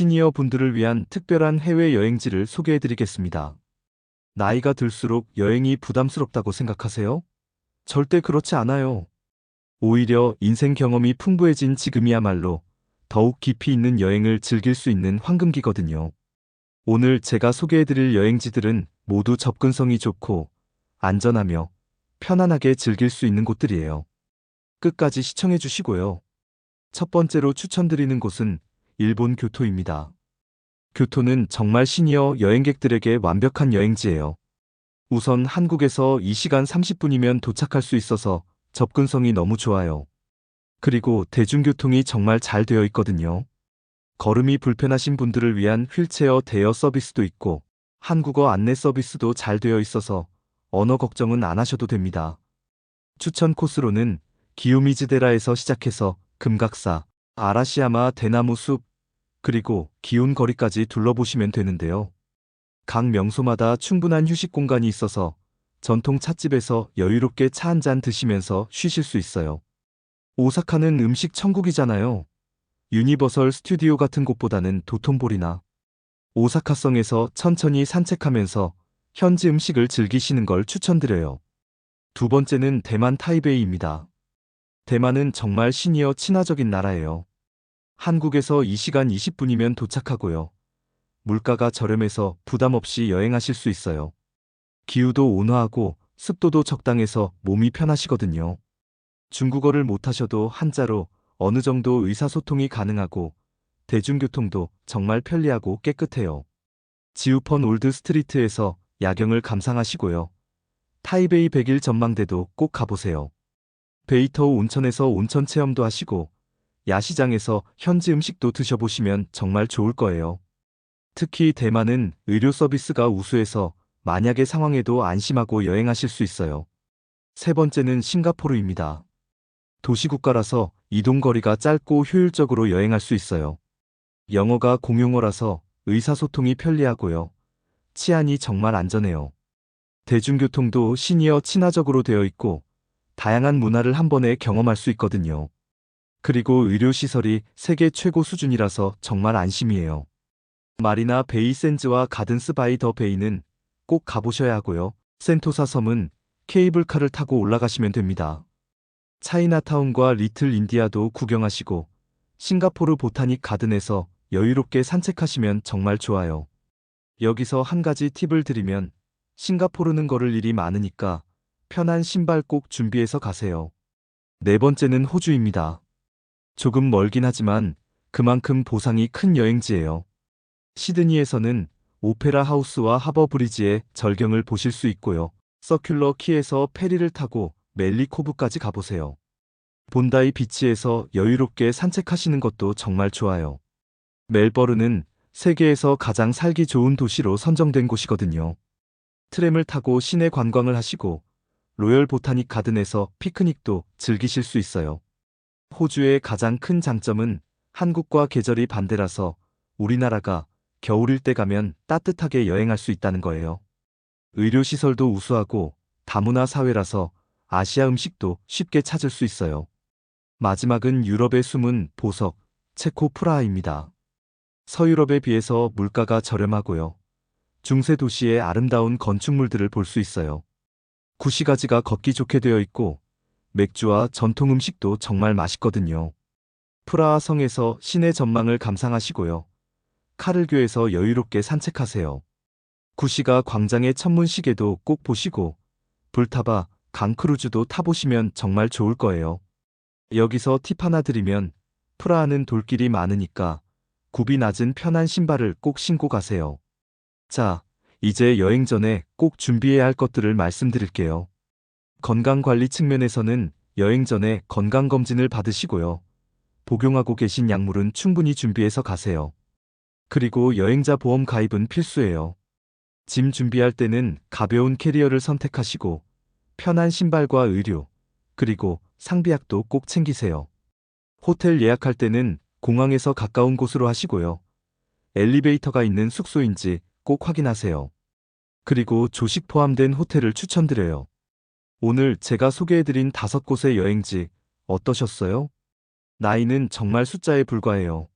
시니어 분들을 위한 특별한 해외 여행지를 소개해 드리겠습니다. 나이가 들수록 여행이 부담스럽다고 생각하세요? 절대 그렇지 않아요. 오히려 인생 경험이 풍부해진 지금이야말로 더욱 깊이 있는 여행을 즐길 수 있는 황금기거든요. 오늘 제가 소개해 드릴 여행지들은 모두 접근성이 좋고 안전하며 편안하게 즐길 수 있는 곳들이에요. 끝까지 시청해 주시고요. 첫 번째로 추천드리는 곳은 일본 교토입니다. 교토는 정말 시니어 여행객들에게 완벽한 여행지예요. 우선 한국에서 2시간 30분이면 도착할 수 있어서 접근성이 너무 좋아요. 그리고 대중교통이 정말 잘 되어 있거든요. 걸음이 불편하신 분들을 위한 휠체어 대여 서비스도 있고 한국어 안내 서비스도 잘 되어 있어서 언어 걱정은 안 하셔도 됩니다. 추천 코스로는 기요미즈데라에서 시작해서 금각사, 아라시야마 대나무 숲, 그리고 기온 거리까지 둘러보시면 되는데요. 각 명소마다 충분한 휴식 공간이 있어서 전통 찻집에서 여유롭게 차 한 잔 드시면서 쉬실 수 있어요. 오사카는 음식 천국이잖아요. 유니버설 스튜디오 같은 곳보다는 도톤보리나 오사카성에서 천천히 산책하면서 현지 음식을 즐기시는 걸 추천드려요. 두 번째는 대만 타이베이입니다. 대만은 정말 시니어 친화적인 나라예요. 한국에서 2시간 20분이면 도착하고요. 물가가 저렴해서 부담 없이 여행하실 수 있어요. 기후도 온화하고 습도도 적당해서 몸이 편하시거든요. 중국어를 못하셔도 한자로 어느 정도 의사소통이 가능하고 대중교통도 정말 편리하고 깨끗해요. 지우펀 올드 스트리트에서 야경을 감상하시고요. 타이베이 100일 전망대도 꼭 가보세요. 베이터우 온천에서 온천 체험도 하시고 야시장에서 현지 음식도 드셔보시면 정말 좋을 거예요. 특히 대만은 의료 서비스가 우수해서 만약의 상황에도 안심하고 여행하실 수 있어요. 세 번째는 싱가포르입니다. 도시국가라서 이동거리가 짧고 효율적으로 여행할 수 있어요. 영어가 공용어라서 의사소통이 편리하고요. 치안이 정말 안전해요. 대중교통도 시니어 친화적으로 되어 있고 다양한 문화를 한 번에 경험할 수 있거든요. 그리고 의료시설이 세계 최고 수준이라서 정말 안심이에요. 마리나 베이 샌즈와 가든스 바이 더 베이는 꼭 가보셔야 하고요. 센토사 섬은 케이블카를 타고 올라가시면 됩니다. 차이나타운과 리틀 인디아도 구경하시고 싱가포르 보타닉 가든에서 여유롭게 산책하시면 정말 좋아요. 여기서 한 가지 팁을 드리면 싱가포르는 걸을 일이 많으니까 편한 신발 꼭 준비해서 가세요. 네 번째는 호주입니다. 조금 멀긴 하지만 그만큼 보상이 큰 여행지예요. 시드니에서는 오페라 하우스와 하버 브리지의 절경을 보실 수 있고요. 서큘러 키에서 페리를 타고 멜리 코브까지 가보세요. 본다이 비치에서 여유롭게 산책하시는 것도 정말 좋아요. 멜버른은 세계에서 가장 살기 좋은 도시로 선정된 곳이거든요. 트램을 타고 시내 관광을 하시고 로열 보타닉 가든에서 피크닉도 즐기실 수 있어요. 호주의 가장 큰 장점은 한국과 계절이 반대라서 우리나라가 겨울일 때 가면 따뜻하게 여행할 수 있다는 거예요. 의료시설도 우수하고 다문화 사회라서 아시아 음식도 쉽게 찾을 수 있어요. 마지막은 유럽의 숨은 보석, 체코 프라하입니다. 서유럽에 비해서 물가가 저렴하고요. 중세 도시의 아름다운 건축물들을 볼 수 있어요. 구시가지가 걷기 좋게 되어 있고 맥주와 전통 음식도 정말 맛있거든요. 프라하 성에서 시내 전망을 감상하시고요. 카를교에서 여유롭게 산책하세요. 구시가 광장의 천문시계도 꼭 보시고 불타바 강크루즈도 타보시면 정말 좋을 거예요. 여기서 팁 하나 드리면 프라하는 돌길이 많으니까 굽이 낮은 편한 신발을 꼭 신고 가세요. 자, 이제 여행 전에 꼭 준비해야 할 것들을 말씀드릴게요. 건강관리 측면에서는 여행 전에 건강검진을 받으시고요. 복용하고 계신 약물은 충분히 준비해서 가세요. 그리고 여행자 보험 가입은 필수예요. 짐 준비할 때는 가벼운 캐리어를 선택하시고 편한 신발과 의류, 그리고 상비약도 꼭 챙기세요. 호텔 예약할 때는 공항에서 가까운 곳으로 하시고요. 엘리베이터가 있는 숙소인지 꼭 확인하세요. 그리고 조식 포함된 호텔을 추천드려요. 오늘 제가 소개해드린 다섯 곳의 여행지 어떠셨어요? 나이는 정말 숫자에 불과해요.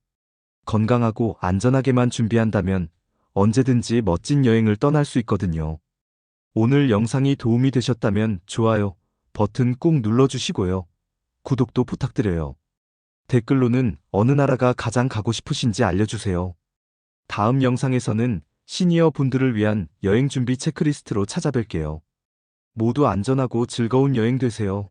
건강하고 안전하게만 준비한다면 언제든지 멋진 여행을 떠날 수 있거든요. 오늘 영상이 도움이 되셨다면 좋아요 버튼 꾹 눌러주시고요. 구독도 부탁드려요. 댓글로는 어느 나라가 가장 가고 싶으신지 알려주세요. 다음 영상에서는 시니어 분들을 위한 여행 준비 체크리스트로 찾아뵐게요. 모두 안전하고 즐거운 여행 되세요.